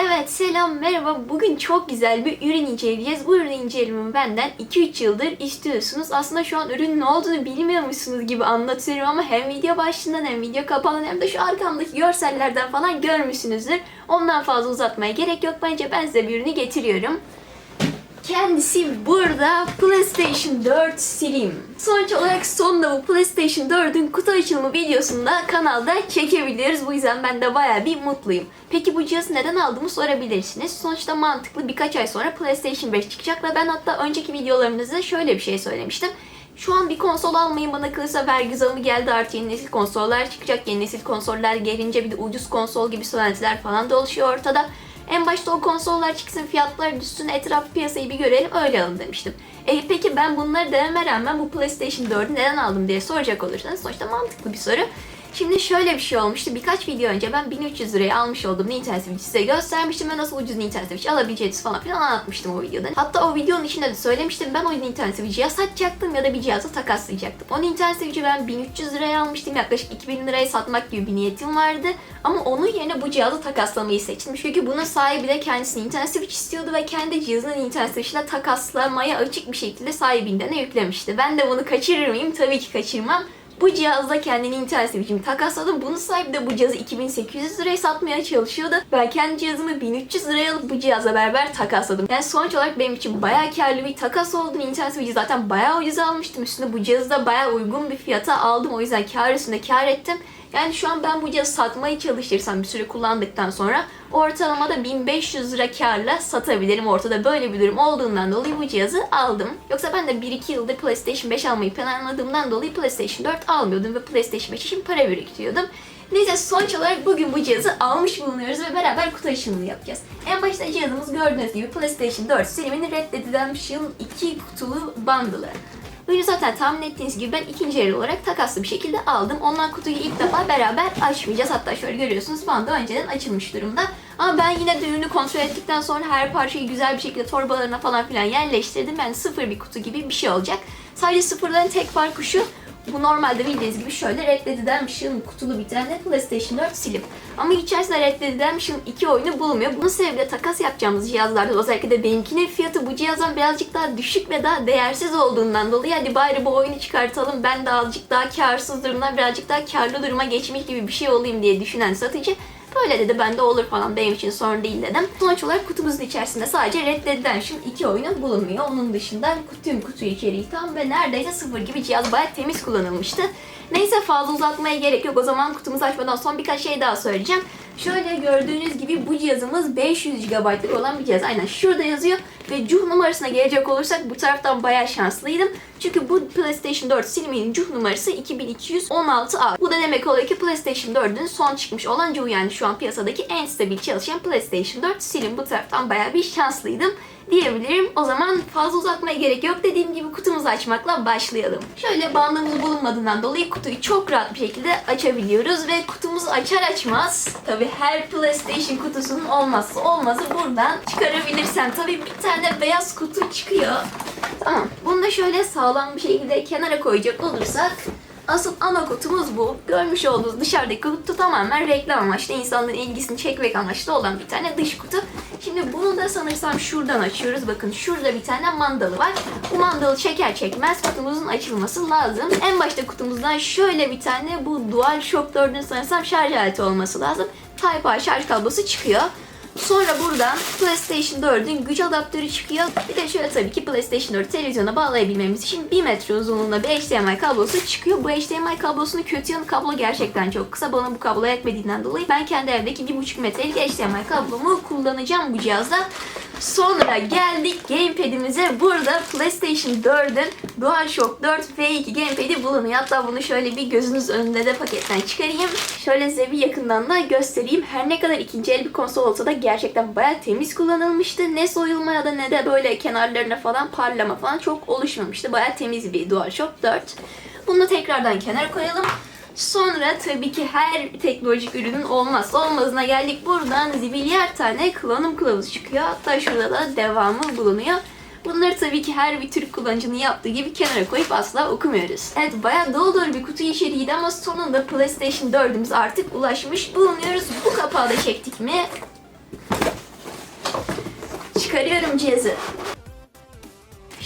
Evet selam merhaba. Bugün çok güzel bir ürün inceleyeceğiz. Bu ürün incelememi benden 2-3 yıldır istiyorsunuz. Aslında şu an ürünün ne olduğunu bilmiyormuşsunuz gibi anlatıyorum ama hem video başlığından hem video kapağından hem de şu arkamdaki görsellerden falan görmüşsünüzdür. Ondan fazla uzatmaya gerek yok. Bence ben size bir ürünü getiriyorum. Kendisi burada PlayStation 4 Slim. Sonuç olarak sonunda bu PlayStation 4'ün kutu açılımı videosunu da kanalda çekebiliyoruz. Bu yüzden ben de baya bir mutluyum. Peki bu cihazı neden aldığımı sorabilirsiniz. Sonuçta mantıklı birkaç ay sonra PlayStation 5 çıkacak ve ben hatta önceki videolarımızda şöyle bir şey söylemiştim. Şu an bir konsol almayın bana kalırsa vergi zamı geldi artık yeni nesil konsollar çıkacak. Yeni nesil konsoller gelince bir de ucuz konsol gibi söylentiler falan da oluşuyor ortada. En başta o konsollar çıksın fiyatlar düşsün etraf piyasayı bir görelim öyle alın demiştim. E, peki ben bunları deneme rağmen bu PlayStation 4'ü neden aldım diye soracak olursanız sonuçta mantıklı bir soru. Şimdi şöyle bir şey olmuştu. Birkaç video önce ben 1300 liraya almış olduğum Nintendo Switch'i size göstermiştim ve nasıl ucuz Nintendo Switch alabileceğinizi falan filan anlatmıştım o videoda. Hatta o videonun içinde de söylemiştim ben o Nintendo Switch'i ya satacaktım ya da bir cihazı takaslayacaktım. O Nintendo Switch'i ben 1300 liraya almıştım. Yaklaşık 2000 liraya satmak gibi bir niyetim vardı. Ama onun yerine bu cihazı takaslamayı seçtim. Çünkü bunun sahibi de kendisi Nintendo Switch istiyordu ve kendi cihazını Nintendo Switch ile takaslamaya açık bir şekilde sahibinden yüklemişti. Ben de bunu kaçırır mıyım? Tabii ki kaçırmam. Bu cihazla kendini internet switch'imi takasladım. Bunun sahibi de bu cihazı 2800 liraya satmaya çalışıyordu. Ben kendi cihazımı 1300 liraya alıp bu cihazla beraber takasladım. Yani sonuç olarak benim için bayağı karlı bir takas oldu. Internet switch'i zaten bayağı ucuz almıştım. Üstüne bu cihazı da bayağı uygun bir fiyata aldım. O yüzden kar üstünde kar ettim. Yani şu an ben bu cihazı satmaya çalışırsam bir süre kullandıktan sonra ortalamada 1500 lira karla satabilirim. Ortada böyle bir durum olduğundan dolayı bu cihazı aldım. Yoksa ben de 1-2 yıldır PlayStation 5 almayı planladığımdan dolayı PlayStation 4 almıyordum ve PlayStation 5 için para biriktiriyordum. Neyse sonuç olarak bugün bu cihazı almış bulunuyoruz ve beraber kutu açılımını yapacağız. En başta cihazımız gördüğünüz gibi PlayStation 4 Slim'in reddedilen yıl 2 kutulu bundle'ı. Ürünü zaten tahmin ettiğiniz gibi ben ikinci el olarak takaslı bir şekilde aldım. Ondan kutuyu ilk defa beraber açmayacağız. Hatta şöyle görüyorsunuz bandı önceden açılmış durumda. Ama ben yine de ürünü kontrol ettikten sonra her parçayı güzel bir şekilde torbalarına falan filan yerleştirdim. Yani sıfır bir kutu gibi bir şey olacak. Sadece sıfırların tek farkı şu. Bu normalde bildiğiniz gibi şöyle Red Dead Redemption kutulu bir tane PlayStation 4 Slim. Ama içerisinde Red Dead Redemption 2 oyunu bulunmuyor. Bunun sebebiyle takas yapacağımız cihazlarda özellikle de benimkinin fiyatı bu cihazdan birazcık daha düşük ve daha değersiz olduğundan dolayı hadi bari bu oyunu çıkartalım ben de azıcık daha karsız durumdan birazcık daha karlı duruma geçmiş gibi bir şey olayım diye düşünen satıcı Böyle dedi ben de olur falan benim için sorun değil dedim. Sonuç olarak kutumuzun içerisinde sadece Red Dead Redemption 2 oyunu bulunmuyor. Onun dışında tüm kutu içeriği tam ve neredeyse sıfır gibi cihaz bayağı temiz kullanılmıştı. Neyse fazla uzatmaya gerek yok. O zaman kutumuzu açmadan son birkaç şey daha söyleyeceğim. Şöyle gördüğünüz gibi bu cihazımız 500 GB'lık olan bir cihaz. Aynen şurada yazıyor. Ve cuh numarasına gelecek olursak bu taraftan bayağı şanslıydım. Çünkü bu PlayStation 4 Slim'in cuh numarası 2216A. Bu da demek oluyor ki PlayStation 4'ün son çıkmış olan cuh yani şu an piyasadaki en stabil çalışan PlayStation 4 Slim. Bu taraftan bayağı bir şanslıydım diyebilirim. O zaman fazla uzatmaya gerek yok. Dediğim gibi kutumuzu açmakla başlayalım. Şöyle bandımız bulunmadığından dolayı kutuyu çok rahat bir şekilde açabiliyoruz ve kutumuzu açar açmaz tabi her PlayStation kutusunun olmazsa olmazı buradan çıkarabilirsem tabi bir tane beyaz kutu çıkıyor. Tamam. Bunu da şöyle sağlam bir şekilde kenara koyacak olursak Asıl ana kutumuz bu. Görmüş olduğunuz dışarıdaki kutu tamamen reklam amaçlı, insanların ilgisini çekmek amaçlı olan bir tane dış kutu. Şimdi bunu da sanırsam şuradan açıyoruz. Bakın şurada bir tane mandalı var. Bu mandalı çeker çekmez kutumuzun açılması lazım. En başta kutumuzdan şöyle bir tane bu DualShock 4'ün sanırsam şarj aleti olması lazım. Type-A şarj kablosu çıkıyor. Sonra buradan PlayStation 4'ün güç adaptörü çıkıyor. Bir de şöyle tabii ki PlayStation 4 televizyona bağlayabilmemiz için 1 metre uzunluğunda bir HDMI kablosu çıkıyor. Bu HDMI kablosunun kötü yanı kablo gerçekten çok kısa. Bana bu kablo yetmediğinden dolayı ben kendi evdeki 1.5 metrelik HDMI kablomu kullanacağım bu cihazda. Sonra geldik gamepad'imize. Burada PlayStation 4'ün DualShock 4 V2 gamepad'i bulunuyor. Hatta bunu şöyle bir gözünüz önünde de paketten çıkarayım. Şöyle size bir yakından da göstereyim. Her ne kadar ikinci el bir konsol olsa da gerçekten bayağı temiz kullanılmıştı. Ne soyulma ya da ne de böyle kenarlarına falan parlama falan çok oluşmamıştı. Bayağı temiz bir DualShock 4. Bunu da tekrardan kenara koyalım. Sonra tabii ki her teknolojik ürünün olmazsa olmazına geldik. Buradan zibilyar tane kullanım kılavuzu çıkıyor. Hatta şurada da devamı bulunuyor. Bunları tabii ki her bir Türk kullanıcının yaptığı gibi kenara koyup asla okumuyoruz. Evet bayağı dolu dolu bir kutu içeriğiydi ama sonunda PlayStation 4'ümüz artık ulaşmış bulunuyoruz. Bu kapağı da çektik mi? çıkarıyorum cihazı.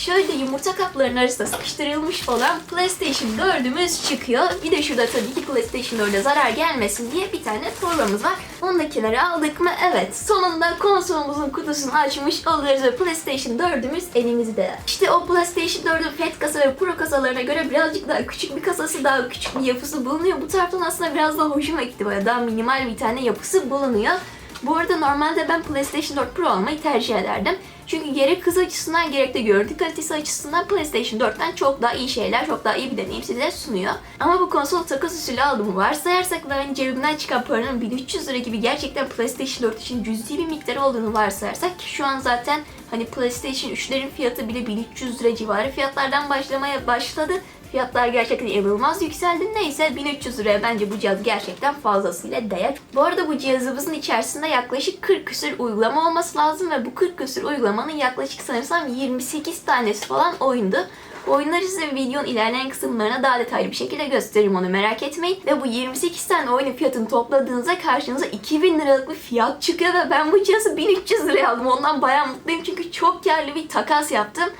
Şöyle yumurta kaplarının arasında sıkıştırılmış olan PlayStation 4'ümüz çıkıyor. Bir de şurada tabii ki PlayStation 4'e zarar gelmesin diye bir tane programımız var. Onu da kenara aldık mı? Evet. Sonunda konsolumuzun kutusunu açmış oluyoruz ve PlayStation 4'ümüz elimizde. İşte o PlayStation 4'ün FAT kasa ve Pro kasalarına göre birazcık daha küçük bir kasası, daha küçük bir yapısı bulunuyor. Bu taraftan aslında biraz daha hoşuma gitti. Böyle daha minimal bir tane yapısı bulunuyor. Bu arada normalde ben PlayStation 4 Pro almayı tercih ederdim. Çünkü gerek hız açısından gerek de görüntü kalitesi açısından PlayStation 4'ten çok daha iyi şeyler, çok daha iyi bir deneyim size sunuyor. Ama bu konsol takas usulü aldığımı varsayarsak ve hani cebimden çıkan paranın 1300 lira gibi gerçekten PlayStation 4 için cüzi bir miktar olduğunu varsayarsak ki şu an zaten hani PlayStation 3'lerin fiyatı bile 1300 lira civarı fiyatlardan başlamaya başladı. Fiyatlar gerçekten inanılmaz yükseldi. Neyse 1300 liraya bence bu cihaz gerçekten fazlasıyla değer. Bu arada bu cihazımızın içerisinde yaklaşık 40 küsür uygulama olması lazım ve bu 40 küsür uygulamanın yaklaşık sanırsam 28 tanesi falan oyundu. Oyunları size videonun ilerleyen kısımlarına daha detaylı bir şekilde gösteririm onu merak etmeyin. Ve bu 28 tane oyunun fiyatını topladığınızda karşınıza 2000 liralık bir fiyat çıkıyor ve ben bu cihazı 1300 liraya aldım. Ondan bayağı mutluyum çünkü çok karlı bir takas yaptım.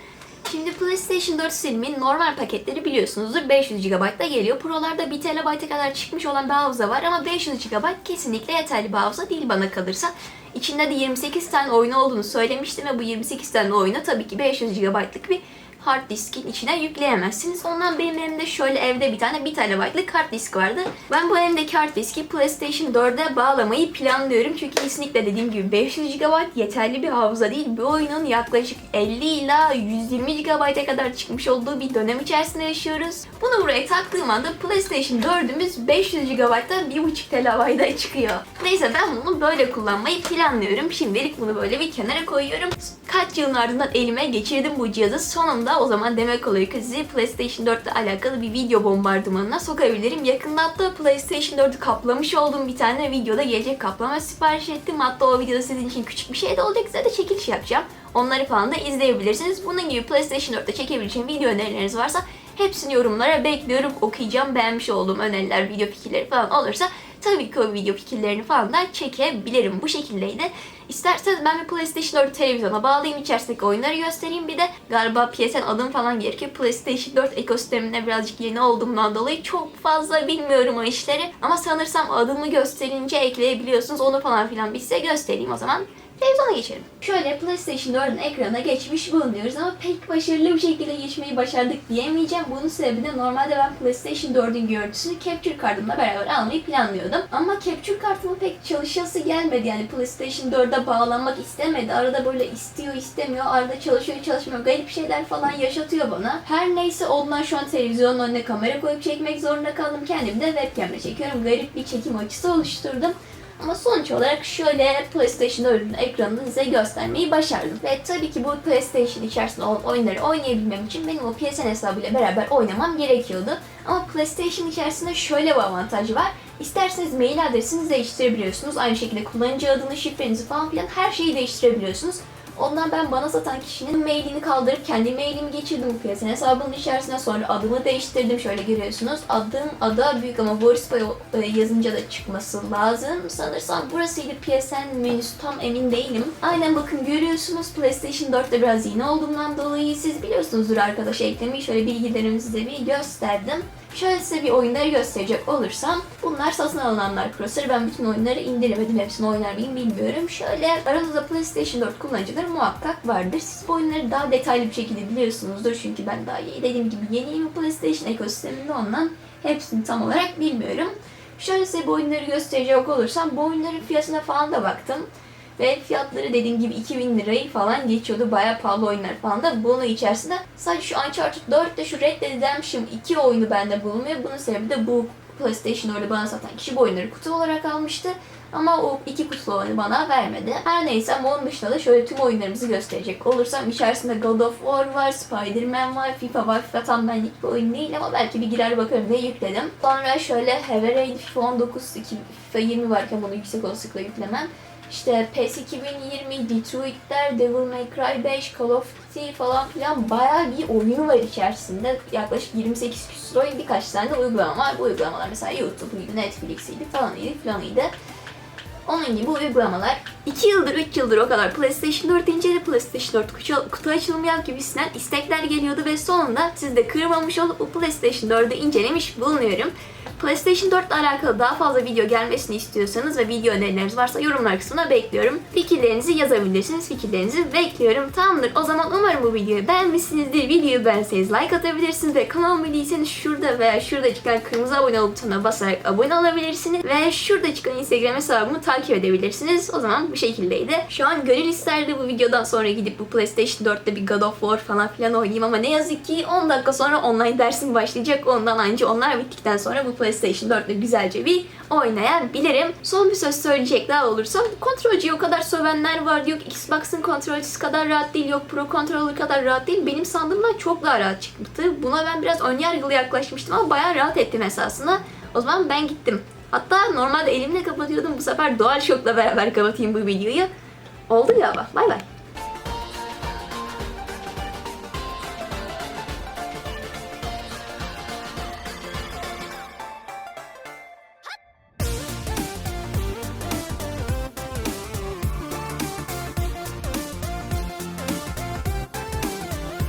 Şimdi PlayStation 4 Slim'in normal paketleri biliyorsunuzdur 500 GB'da geliyor. Pro'larda 1 TB'e kadar çıkmış olan bir hafıza var ama 500 GB kesinlikle yeterli bir hafıza değil bana kalırsa. İçinde de 28 tane oyun olduğunu söylemiştim ve bu 28 tane oyunu tabii ki 500 GB'lık bir hard diskin içine yükleyemezsiniz. Ondan benim elimde şöyle evde bir tane 1 TB'lık hard disk vardı. Ben bu elimdeki hard diski PlayStation 4'e bağlamayı planlıyorum. Çünkü kesinlikle dediğim gibi 500 GB yeterli bir hafıza değil. Bu oyunun yaklaşık 50 ila 120 GB'a kadar çıkmış olduğu bir dönem içerisinde yaşıyoruz. Bunu buraya taktığım anda PlayStation 4'ümüz 500 GB'da 1.5 TB'da çıkıyor. Neyse ben bunu böyle kullanmayı planlıyorum. Şimdilik bunu böyle bir kenara koyuyorum. Kaç yılın ardından elime geçirdim bu cihazı. Sonunda o zaman demek oluyor ki sizi PlayStation 4 ile alakalı bir video bombardımanına sokabilirim. Yakında hatta PlayStation 4'ü kaplamış olduğum bir tane videoda gelecek kaplama sipariş ettim. Hatta o videoda sizin için küçük bir şey de olacak. Size de çekiliş yapacağım. Onları falan da izleyebilirsiniz. Bunun gibi PlayStation 4'te çekebileceğim video önerileriniz varsa hepsini yorumlara bekliyorum. Okuyacağım. Beğenmiş olduğum öneriler, video fikirleri falan olursa tabii ki o video fikirlerini falan da çekebilirim. Bu şekildeydi. İsterseniz ben bir PlayStation 4 televizyona bağlayayım, içerisindeki oyunları göstereyim. Bir de galiba PSN adım falan gerekiyor. PlayStation 4 ekosistemine birazcık yeni olduğumdan dolayı çok fazla bilmiyorum o işleri. Ama sanırsam adımı gösterince ekleyebiliyorsunuz. Onu falan filan bir size göstereyim o zaman. Televizyona geçelim. Şöyle PlayStation 4'ün ekranına geçmiş bulunuyoruz ama pek başarılı bir şekilde geçmeyi başardık diyemeyeceğim. Bunun sebebi de normalde ben PlayStation 4'ün görüntüsünü Capture kartımla beraber almayı planlıyordum. Ama Capture kartımın pek çalışası gelmedi. Yani PlayStation 4'e bağlanmak istemedi. Arada böyle istiyor istemiyor. Arada çalışıyor çalışmıyor. Garip şeyler falan yaşatıyor bana. Her neyse ondan şu an televizyonun önüne kamera koyup çekmek zorunda kaldım. Kendim de webcam'le çekiyorum. Garip bir çekim açısı oluşturdum. Ama sonuç olarak şöyle PlayStation 4'ün ekranını size göstermeyi başardım. Ve tabii ki bu PlayStation içerisinde olan oyunları oynayabilmem için benim o PSN hesabıyla beraber oynamam gerekiyordu. Ama PlayStation içerisinde şöyle bir avantajı var. İsterseniz mail adresinizi değiştirebiliyorsunuz. Aynı şekilde kullanıcı adını, şifrenizi falan filan her şeyi değiştirebiliyorsunuz. Ondan ben bana satan kişinin mailini kaldırıp kendi mailimi geçirdim bu PSN hesabının içerisine. Sonra adımı değiştirdim. Şöyle görüyorsunuz. Adım ada büyük ama Boris Bey yazınca da çıkması lazım. Sanırsam burasıydı PSN menüsü tam emin değilim. Aynen bakın görüyorsunuz PlayStation 4'te biraz yeni olduğumdan dolayı siz biliyorsunuzdur arkadaş eklemeyi. Şöyle bilgilerimi size bir gösterdim. Şöyle size bir oyunları gösterecek olursam bunlar satın alınanlar crossları. Ben bütün oyunları indiremedim. Hepsini oynar mıyım bilmiyorum. Şöyle aranızda PlayStation 4 kullanıcıları muhakkak vardır. Siz bu oyunları daha detaylı bir şekilde biliyorsunuzdur. Çünkü ben daha dediğim gibi yeniyim PlayStation ekosisteminde ondan hepsini tam olarak bilmiyorum. Şöyle size bu oyunları gösterecek olursam bu oyunların fiyatına falan da baktım. Ve fiyatları dediğim gibi 2000 lirayı falan geçiyordu. Bayağı pahalı oyunlar falan da. Bunun içerisinde sadece şu Uncharted 4'te şu Red Dead Redemption 2 oyunu bende bulunmuyor. Bunun sebebi de bu PlayStation orada bana satan kişi bu oyunları kutu olarak almıştı. Ama o iki kutulu oyunu bana vermedi. Her neyse ama onun dışında da şöyle tüm oyunlarımızı gösterecek olursam içerisinde God of War var, Spider-Man var, FIFA var. FIFA tam benlik bir oyun değil ama belki bir girer bakarım diye yükledim. Sonra şöyle Heavy FIFA 19, FIFA 20 varken bunu yüksek olasılıkla yüklemem. İşte PES 2020, Detroit'ler, Devil May Cry 5, Call of Duty falan filan bayağı bir oyunu var içerisinde. Yaklaşık 28 küsur oyun birkaç tane uygulama var. Bu uygulamalar mesela YouTube'uydu, Netflix'iydi falanıydı filanıydı. Onun gibi uygulamalar. 2 yıldır 3 yıldır o kadar PlayStation 4 incele PlayStation 4 kutu, kutu açılımı yap gibisinden istekler geliyordu ve sonunda siz de kırmamış olup bu PlayStation 4'ü incelemiş bulunuyorum. PlayStation 4 ile alakalı daha fazla video gelmesini istiyorsanız ve video önerileriniz varsa yorumlar kısmına bekliyorum. Fikirlerinizi yazabilirsiniz. Fikirlerinizi bekliyorum. Tamamdır. O zaman umarım bu videoyu beğenmişsinizdir. Videoyu beğenseniz like atabilirsiniz ve kanalıma değilseniz şurada veya şurada çıkan kırmızı abone butonuna basarak abone olabilirsiniz. Ve şurada çıkan Instagram hesabımı takip edebilirsiniz. O zaman bu şekildeydi. Şu an gönül isterdi bu videodan sonra gidip bu PlayStation 4'te bir God of War falan filan oynayayım ama ne yazık ki 10 dakika sonra online dersim başlayacak. Ondan anca onlar bittikten sonra bu PlayStation 4'te güzelce bir oynayabilirim. Son bir söz söyleyecekler olursam kontrolcüyü o kadar sövenler var. Yok Xbox'ın kontrolcüsü kadar rahat değil. Yok Pro Controller kadar rahat değil. Benim sandığımdan çok daha rahat çıktı. Buna ben biraz önyargılı yaklaşmıştım ama bayağı rahat ettim esasında. O zaman ben gittim. Hatta normalde elimle kapatıyordum. Bu sefer DualShock'la beraber kapatayım bu videoyu. Oldu galiba. Bay bay.